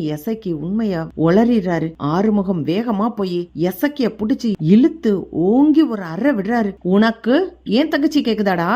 எசக்கி உண்மையா உளறிறாரு. ஆறுமுகம் வேகமா போய் எசக்கிய புடிச்சு இழுத்து ஓங்கி ஒரு அற விடுறாரு. உனக்கு ஏன் தங்கச்சி கேக்குதாடா?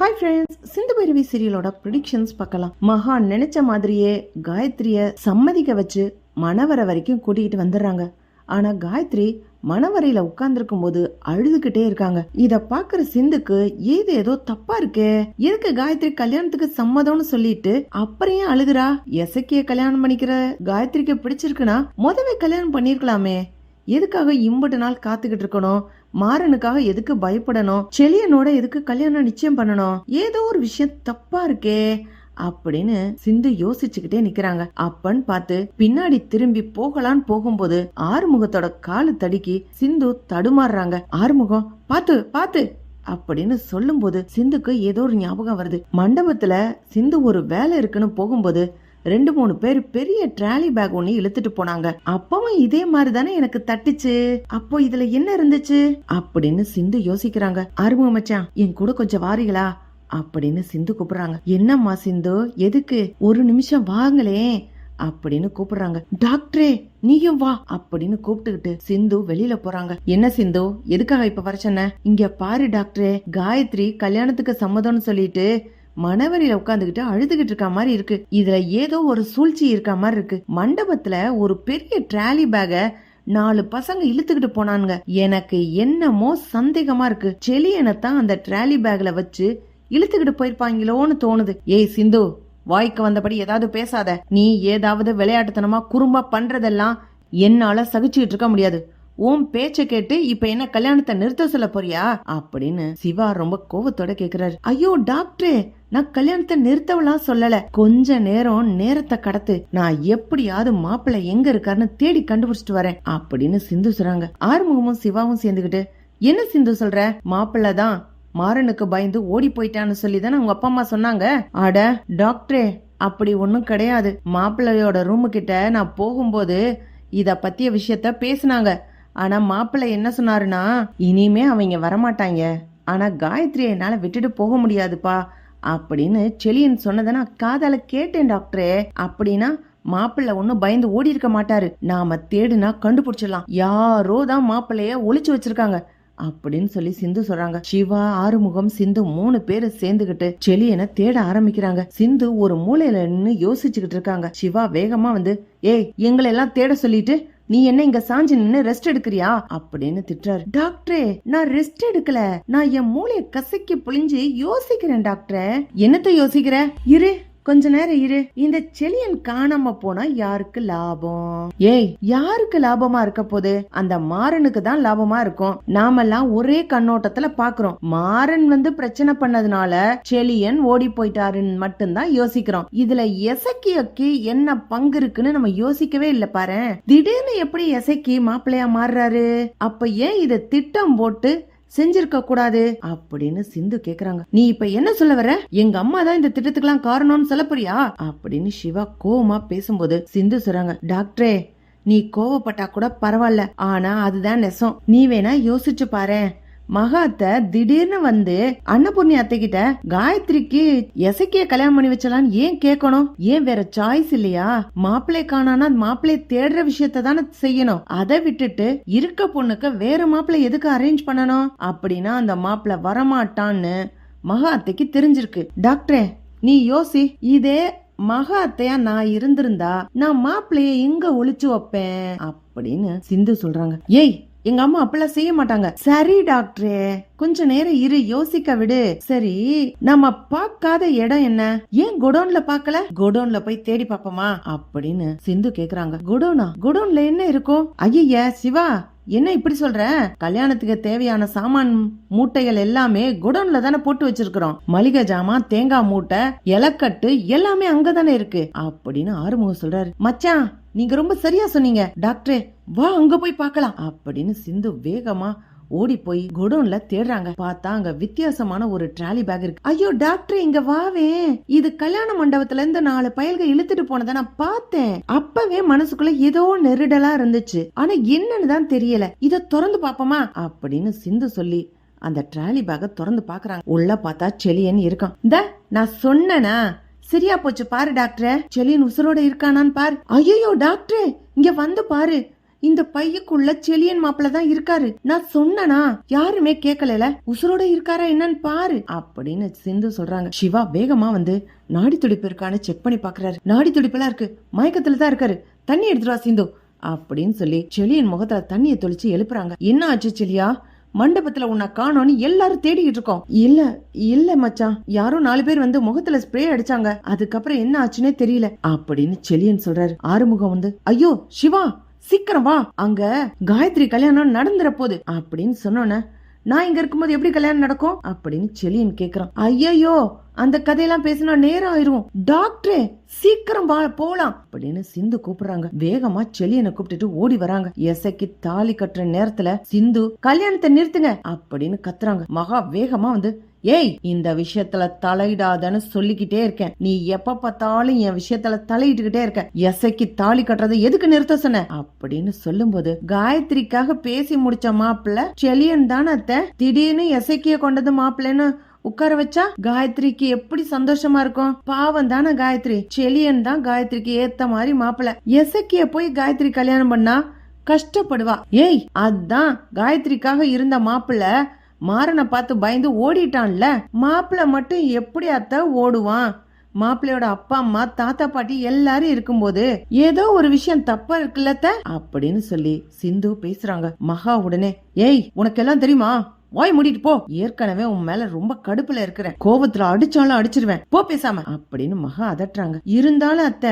ஹாய் ஃப்ரெண்ட்ஸ் சிந்து பைரவி சீரியலோட ப்ரிடிக்ஷன்ஸ் பார்க்கலாம். மகா நினைச்ச மாதிரியே காயத்ரிய சம்மதிக்க வச்சு மணவர வரைக்கும் கூட்டிகிட்டு வந்துடுறாங்க. ஆனா காயத்ரி மணவரையில உட்கார்ந்துருக்கும் போது அழுதுகிட்டே இருக்காங்க. இத பாக்குற சிந்துக்கு ஏது ஏதோ தப்பா இருக்கே? எதுக்கு காயத்ரி கல்யாணத்துக்கு சம்மதம்னு சொல்லிட்டு அப்புறம் ஏன் அழுகுறா? எசக்கிய கல்யாணம் பண்ணிக்கிற காயத்ரிக்கு பிடிச்சிருக்குன்னா முதவே கல்யாணம் பண்ணிருக்கலாமே. எதுக்காக இம்புட்டு நாள் காத்துக்கிட்டு இருக்கணும்? மாறனுக்காக எதுக்கு பயப்படணும்? செலியனோட எதுக்கு கல்யாணம் நிச்சயம் பண்ணணும்? ஏதோ ஒரு விஷயம் தப்பா இருக்கே. அப்படின்னு சிந்து யோசிச்சுக்கிட்டே நிக்கிறாங்க. அப்பன்னு பார்த்து பின்னாடி திரும்பி போகலான்னு போகும்போது ஆறுமுகத்தோட காலு தடுக்கி சிந்து தடுமாறுறாங்க. ஆறுமுகம் பாத்து பாத்து அப்படின்னு சொல்லும்போது சிந்துக்கு ஏதோ ஒரு ஞாபகம் வருது. மண்டபத்துல சிந்து ஒரு வேலை இருக்குன்னு போகும்போது ரெண்டு மூணு பேர் பெரிய ட்ராலி பேக் ஒண்ணு இழுத்துட்டு போனாங்க. அப்பவும் இதே மாதிரி தானே எனக்கு தட்டுச்சு? அப்போ இதுல என்ன இருந்துச்சு? அப்படின்னு சிந்து யோசிக்கிறாங்க. ஆறுமுகம் மச்சான் என் கூட கொஞ்சம் வாரிகளா அப்படின்னு சிந்து கூப்பிடுறாங்க. என்னம்மா சிந்து? எதுக்கு? ஒரு நிமிஷம் வாங்களே அப்படின்னு கூப்பிடுறாங்க. டாக்டரே நீயும் வா அப்படின்னு கூப்பிட்டுக்கிட்டு சிந்து வெளியில போறாங்க. என்ன சிந்து? எதுக்காக இப்ப வர சொன்ன? இங்க பாரு டாக்டரே காயத்ரி கல்யாணத்துக்கு சம்மதம்னு சொல்லிட்டு மணவரியில உட்காந்துக்கிட்டு அழுதுகிட்டு இருக்க மாதிரி இருக்கு. இதுல ஏதோ ஒரு சூழ்ச்சி இருக்க மாதிரி இருக்கு. மண்டபத்துல ஒரு பெரிய ட்ராலி பேக நாலு பசங்க இழுத்துக்கிட்டு போனானுங்க. எனக்கு என்னமோ சந்தேகமா இருக்கு. செலியனை தான் அந்த ட்ராலி பேக்ல வச்சு இழுத்துக்கிட்டு போயிருப்பாங்களோன்னு தோணுது. ஏய் சிந்து வாய்க்கு வந்தபடி ஏதாவது பேசாத. நீ ஏதாவது விளையாட்டுத்தனமா குறும்பா பண்றதெல்லாம் என்னால சகிச்சுக்கிட்டு இருக்க முடியாது. உன் பேச்ச கேட்டு இப்ப என்ன கல்யாணத்தை நிறுத்த சொல்ல போறியா? அப்படின்னு சிவா ரொம்ப கோவத்தோட கேக்குறாரு. ஐயோ டாக்டரே நான் கல்யாணத்தை நிறுத்தவெல்லாம் சொல்லல. கொஞ்ச நேரம் நேரத்தை கடத்து. நான் எப்படியாவது மாப்பிள்ளை எங்க இருக்காருன்னு தேடி கண்டுபிடிச்சிட்டு வரேன் அப்படின்னு சிந்து சொல்றாங்க. ஆறுமுகமும் சிவாவும் சேர்ந்துகிட்டு என்ன சிந்து சொல்ற? மாப்பிள்ளை தான் மாறனுக்கு பயந்து ஓடி போயிட்டான்னு சொல்லி தானே உங்க அப்பா அம்மா சொன்னாங்க. அட டாக்டரே அப்படி ஒன்றும் கிடையாது. மாப்பிள்ளையோட ரூமு கிட்ட நான் போகும்போது இதை பற்றிய விஷயத்த பேசினாங்க. ஆனால் மாப்பிள்ளை என்ன சொன்னாருன்னா இனிமே அவங்க வரமாட்டாங்க. ஆனால் காயத்ரி என்னால் விட்டுட்டு போக முடியாதுப்பா. அப்படின்னு செலியன் சொன்னதை நான் காதால கேட்டேன் டாக்டரே. அப்படின்னா மாப்பிள்ளை ஒன்றும் பயந்து ஓடி இருக்க மாட்டாரு. நாம தேடுனா கண்டுபிடிச்சிடலாம். யாரோ தான் மாப்பிள்ளைய ஒழிச்சு வச்சிருக்காங்க. அப்படின்னு சொல்லி சிந்து சொல்றாங்க. சிவா ஆறுமுகம் சிந்து மூணு பேரு சேர்ந்துகிட்டு செலியனை தேட ஆரம்பிக்கிறாங்க. சிந்து ஒரு மூலையில நின்னு யோசிச்சுக்கிட்டு இருக்காங்க. சிவா வேகமா வந்து ஏய் எங்களை எல்லாம் தேட சொல்லிட்டு நீ என்ன இங்க சாஞ்சு நின்னு ரெஸ்ட் எடுக்கிறியா? அப்படின்னு திட்டுறாரு. டாக்டரே நான் ரெஸ்ட் எடுக்கல. நான் என் மூளைய கசக்கி புளிஞ்சு யோசிக்கிறேன் டாக்டரே. என்னத்த யோசிக்கிற? இரு கொஞ்ச நேரம் இரு. இந்த செளியன் காணாம போனா யாருக்கு லாபம்? ஏய் யாருக்கு லாபமா இருக்க போது அந்த மாறனுக்கு தான் லாபமா இருக்கும். நாமெல்லாம் ஒரே கண்ணோட்டத்துல பாக்குறோம். மாறன் வந்து பிரச்சனை பண்ணதுனால செளியன் ஓடி போயிட்டாருன்னு மட்டும்தான் யோசிக்கிறோம். இதுல எசக்கியக்கு என்ன பங்கு இருக்குன்னு நம்ம யோசிக்கவே இல்ல பாரு திடீர்னு எப்படி எசைக்கு மாப்பிள்ளையா மாறுறாரு? அப்ப ஏன் இத திட்டம் போட்டு செஞ்சிருக்க கூடாது அப்படின்னு சிந்து கேக்குறாங்க. நீ இப்ப என்ன சொல்ல வர எங்க அம்மா தான் இந்த திட்டத்துக்கெல்லாம் காரணம்னு சொல்ல போறியா? அப்படின்னு சிவா கோவமா பேசும்போது சிந்து சொல்றாங்க டாக்டரே நீ கோவப்பட்டா கூட பரவாயில்ல. ஆனா அதுதான் நெசம். நீ வேணா யோசிச்சு பாரேன். மகாத்த திடீர்னு வந்து அன்னபூர்ணி அத்தைகிட்ட காயத்ரிக்கு எசைக்கிய கல்யாணம் பண்ணி வச்சலான்னு ஏன் கேட்கணும் ஏன் வேற சாய்ஸ் இல்லையா? மாப்பிள்ளை காணானா மாப்பிள்ளை தேடுற விஷயத்த தானே செய்யணும். அதை விட்டுட்டு இருக்க பொண்ணுக்கு வேற மாப்பிள்ளை எதுக்கு அரேஞ்ச் பண்ணணும்? அப்படின்னா அந்த மாப்பிள்ளை வரமாட்டான்னு மகா அத்தைக்கு தெரிஞ்சிருக்கு. டாக்டரே நீ யோசி இதே மகா அத்தையா நான் இருந்திருந்தா நான் மாப்பிள்ளைய எங்க ஒழிச்சு வைப்பேன் அப்படின்னு சிந்து சொல்றாங்க. ஏய் எங்க அம்மா அப்பெல்லாம் செய்ய மாட்டாங்க. சரி டாக்டரே கொஞ்ச நேரம் இரு யோசிக்க விடு. சரி நம்ம பார்க்காத இடம் என்ன? ஏன் குடோன்ல பார்க்கல? குடோன்ல போய் தேடி பாப்போமா அப்படின்னு சிந்து கேக்குறாங்க. குடோனா? குடோன்ல என்ன இருக்கும்? ஐய சிவா என்ன இப்படி சொல்ற? கல்யாணத்துக்கு தேவையான சாமான் மூட்டைகள் எல்லாமே குடோன்ல தானே போட்டு வச்சிருக்கிறோம். மளிகை ஜாமான் தேங்காய் மூட்டை இலக்கட்டு எல்லாமே அங்கதானே இருக்கு. அப்படின்னு ஆறுமுகம் சொல்றாரு. மச்சான் நீங்க ரொம்ப சரியா சொன்னீங்க. டாக்டரே வா அங்க போய் பார்க்கலாம். அப்படின்னு சிந்து வேகமா ஓடி போய் குடோன்ல தேடுறாங்க. பார்த்தா அங்க வித்தியாசமான ஒரு ட்ராலி பேக் இருக்கு. ஐயோ டாக்டர் இங்க வாவே. இது கல்யாண மண்டபத்துல இருந்து நாலு பயல்கள் இழுத்துட்டு போனதை நான் பார்த்தேன். அப்பவே மனசுக்குள்ள ஏதோ நெருடலா இருந்துச்சு. ஆனா என்னன்னு தான் தெரியல. இத திறந்து பாப்போமா அப்படின்னு சிந்து சொல்லி அந்த ட்ராலி பேக திறந்து பாக்குறாங்க உள்ள பார்த்தா செளியன் இருக்கான். இந்த நான் சொன்னனா? சரியா போச்சு பாரு டாக்டர். செளியன் உசுரோட இருக்கானான்னு பாரு. ஐயோ டாக்டர் இங்க வந்து பாரு. இந்த பையக்குள்ள செலியன் மாப்பிள்ள தான் இருக்காரு. நான் சொன்னனா? யாருமே கேட்கல உசுரோட இருக்காரா என்னன்னு பாரு. அப்படின்னு சிந்து சொல்றாங்க. சிவா வேகமா வந்து நாடி துடிப்பு இருக்கான்னு செக் பண்ணி பாக்குறாரு. நாடி துடிப்பெல்லாம் இருக்கு. மயக்கத்துல தான் இருக்காரு. தண்ணி எடுத்துட்டு வா சிந்து. அப்படின்னு சொல்லி செலியன் முகத்துல தண்ணியை தொளிச்சு எழுப்புறாங்க. என்ன ஆச்சு செலியா? மண்டபத்துல உன்னை காணோன்னு எல்லாரும் தேடிக்கிட்டு இருக்கோம். இல்ல இல்ல மச்சான். யாரும் நாலு பேர் வந்து முகத்துல ஸ்ப்ரே அடிச்சாங்க. அதுக்கப்புறம் என்ன ஆச்சுன்னே தெரியல. அப்படின்னு செலியன் சொல்றாரு. ஆறுமுகம் வந்து ஐயோ சிவா! சீக்கிரம் வா. அங்க காயத்ரி கல்யாணம் நடந்துற போகுது அப்படின்னு சொன்னோன்னே நான் இங்க இருக்கும்போது எப்படி கல்யாணம் நடக்கும்? அப்படின்னு செலியன் கேக்குறான். ஐயோ அந்த கதையெல்லாம் பேசினா நேரம் ஆயிரும் டாக்டரே சீக்கிரம் வா போலாம் அப்படின்னு சிந்து கூப்பிடுறாங்க. வேகமா செலியனை கூப்பிட்டுட்டு ஓடி வராங்க. எசைக்கு தாலி கட்டுற நேரத்துல சிந்து கல்யாணத்தை நிறுத்துங்க அப்படின்னு கத்துறாங்க. மகா வேகமா வந்து ஏய் இந்த விஷயத்துல தலையிடாதன்னு சொல்லிக்கிட்டே இருக்கேன். நீ எப்ப பார்த்தாலும் என் விஷயத்துல தலையிட்டுக்கிட்டே இருக்க. எசைக்கு தாலி கட்டுறது எதுக்கு நிறுத்த சொன்ன? அப்படின்னு சொல்லும்போது காயத்ரிக்காக பேசி முடிச்ச மாப்பிள்ள செலியன் தானே அத்தை? திடீர்னு எசைக்கிய கொண்டது மாப்பிள்ளன்னு உட்கார வச்சா காயத்ரிக்கு எப்படி சந்தோஷமா இருக்கும்? பாவம் தானே காயத்ரி. செலியன் தான் காயத்ரிக்கு ஏத்த மாதிரி மாப்பிள்ள எசக்கிய போய் காயத்ரி கல்யாணம் பண்ணா கஷ்டப்படுவா. ஏய் அதான் காயத்ரிக்காக இருந்த மாப்பிள்ள மாறனை பார்த்து பயந்து ஓடிட்டான்ல. மாப்பிள்ள மட்டும் எப்படி அத்தை ஓடுவான்? மாப்பிள்ளையோட அப்பா அம்மா தாத்தா பாட்டி எல்லாரும் இருக்கும்போது ஏதோ ஒரு விஷயம் தப்பா இருக்குல்லத்த? அப்படின்னு சொல்லி சிந்து பேசுறாங்க. மகா உடனே ஏய் உனக்கெல்லாம் தெரியுமா? வாய் மூடிட்டு போ. ஏற்கனவே உன் மேல ரொம்ப கடுப்புல இருக்கிறேன். கோவத்துல அடிச்சாலும் அடிச்சிருவேன். போ பேசாம. அப்படின்னு மகா அதட்டுறாங்க. இருந்தாலும் அத்தை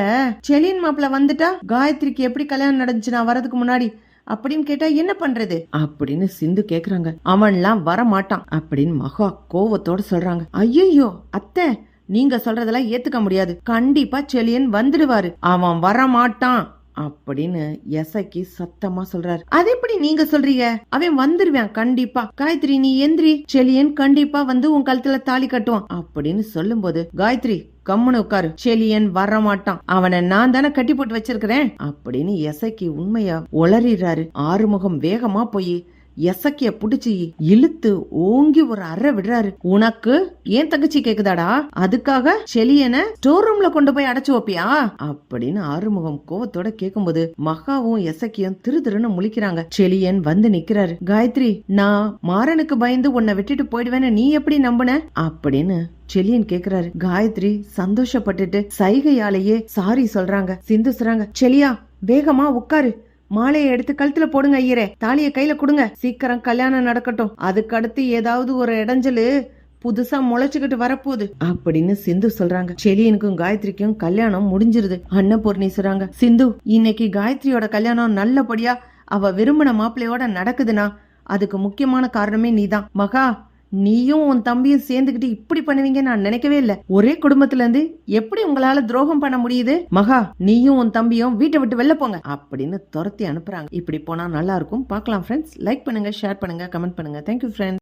செலியன் மாப்பிள்ள வந்துட்டா? காயத்ரிக்கு எப்படி கல்யாணம் நடந்துச்சு? நான் வரதுக்கு முன்னாடி. அப்படின்னு கேட்டா என்ன பண்றது? அப்படின்னு சிந்து கேக்குறாங்க. அவன்லாம் வர மாட்டான் அப்படின்னு மகா கோவத்தோட சொல்றாங்க. ஐயோ அத்தை நீங்க சொல்றதெல்லாம் ஏத்துக்க முடியாது. கண்டிப்பா செலியன் வந்துடுவாரு. அவன் வர மாட்டான் அப்படின்னு எசைக்கு சத்தமா சொல்றாரு. அது எப்படி நீங்க சொல்றீங்க? அவன் வந்துருவான் கண்டிப்பா. காயத்ரி நீ எந்திரி. செலியன் கண்டிப்பா வந்து உன் கழுத்துல தாலி கட்டுவான். அப்படின்னு சொல்லும்போது காயத்ரி கம்முன்னு உட்காரு. செலியன் வர மாட்டான் அவனை நான் தானே கட்டி போட்டு வச்சிருக்கிறேன். அப்படின்னு எசைக்கு உண்மையா உளறிறாரு ஆறுமுகம் வேகமா போய் எசக்கிய புடிச்சு இழுத்து ஓங்கி ஒரு அறை விடுறாரு. உனக்கு ஏன் தங்கச்சி கேக்குதாடா? அதுக்காக செலியன ஸ்டோர் ரூம்ல கொண்டு போய் அடைச்சு வைப்பியா? அப்படின்னு ஆறுமுகம் கோவத்தோட கேக்கும்போது மகாவும் எசக்கியும் திரு திருன்னு முழிக்கிறாங்க. செலியன் வந்து நிக்கிறாரு. காயத்ரி நான் மாறனுக்கு பயந்து உன்னை விட்டுட்டு போயிடுவேன்னு நீ எப்படி நம்புன? அப்படின்னு செலியன் கேக்குறாரு. காயத்ரி சந்தோஷப்பட்டுட்டு சைகையாலேயே சாரி சொல்றாங்க. சிந்துசுறாங்க. செலியா வேகமா உட்காரு. மாலையை எடுத்து கழுத்துல போடுங்க ஐயரே. தாலிய கையில கொடுங்க. சீக்கிரம் கல்யாணம் நடக்கட்டும். அதுக்கு அடுத்து ஏதாவது ஒரு இடைஞ்சலு புதுசா முளைச்சுக்கிட்டு வரப்போகுது. அப்படின்னு சிந்து சொல்றாங்க. செலியனுக்கும் காயத்ரிக்கும் கல்யாணம் முடிஞ்சிருது. அன்னபூர்ணி சொல்றாங்க சிந்து இன்னைக்கு காயத்ரியோட கல்யாணம் நல்லபடியா அவ விரும்பின மாப்பிள்ளையோட நடக்குதுன்னா அதுக்கு முக்கியமான காரணமே நீதான். மகா நீயும் உன் தம்பியும் சேர்ந்துக்கிட்டு இப்படி பண்ணுவீங்க நான் நினைக்கவே இல்ல. ஒரே குடும்பத்துல இருந்து எப்படி உங்களால துரோகம் பண்ண முடியுது? மகா நீயும் உன் தம்பியும் வீட்டை விட்டு வெளில போங்க. அப்படின்னு துரத்தி அனுப்புறாங்க. இப்படி போனா நல்லா இருக்கும். பார்க்கலாம் ஃப்ரெண்ட்ஸ் லைக் பண்ணுங்க ஷேர் பண்ணுங்க கமெண்ட் பண்ணுங்க. Thank you friends